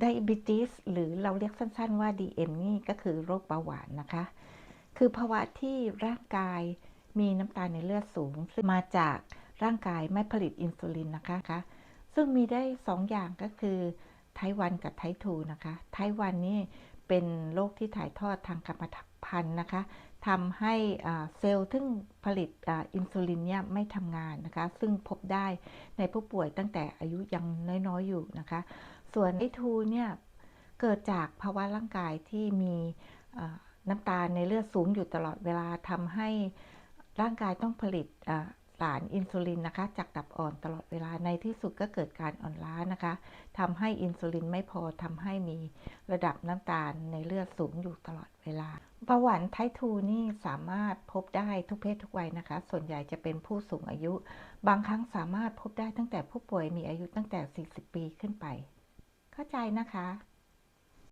ไดบิติสหรือเราเรียกสั้นๆว่า DM นี่ก็คือโรคเบาหวานนะคะ คือภาวะที่ร่างกายมีน้ำตาลในเลือดสูง ซึ่งมาจากร่างกายไม่ผลิตอินซูลินนะคะซึ่งมีได้2อย่างก็คือไทวันกับไททูนะคะ ไทวันนี่ เป็นโรคที่ถ่ายทอดทางกรรมพันธุ์นะคะทำให้เซลล์ที่ผลิตอินซูลินเนี่ยไม่ทำงานนะคะ ซึ่งพบได้ในผู้ป่วยตั้งแต่อายุยังน้อยๆอยู่นะคะ ส่วนไอทูเนี่ยเกิดจากภาวะร่างกายที่มีน้ำตาลในเลือดสูงอยู่ตลอดเวลาทำให้ร่างกายต้องผลิต สารอินซูลินนะคะ จากตับอ่อนตลอดเวลาในที่สุดก็เกิดการอ่อนล้านะคะทำให้อินซูลินไม่พอทำให้มีระดับน้ำตาลในเลือดสูงอยู่ตลอดเวลาเบาหวานไททูนี่สามารถพบได้ทุกเพศทุกวัยนะคะ ส่วนใหญ่จะเป็นผู้สูงอายุ บางครั้งสามารถพบได้ตั้งแต่ผู้ป่วยมีอายุตั้งแต่ 40 ปีขึ้นไป เข้าใจนะคะ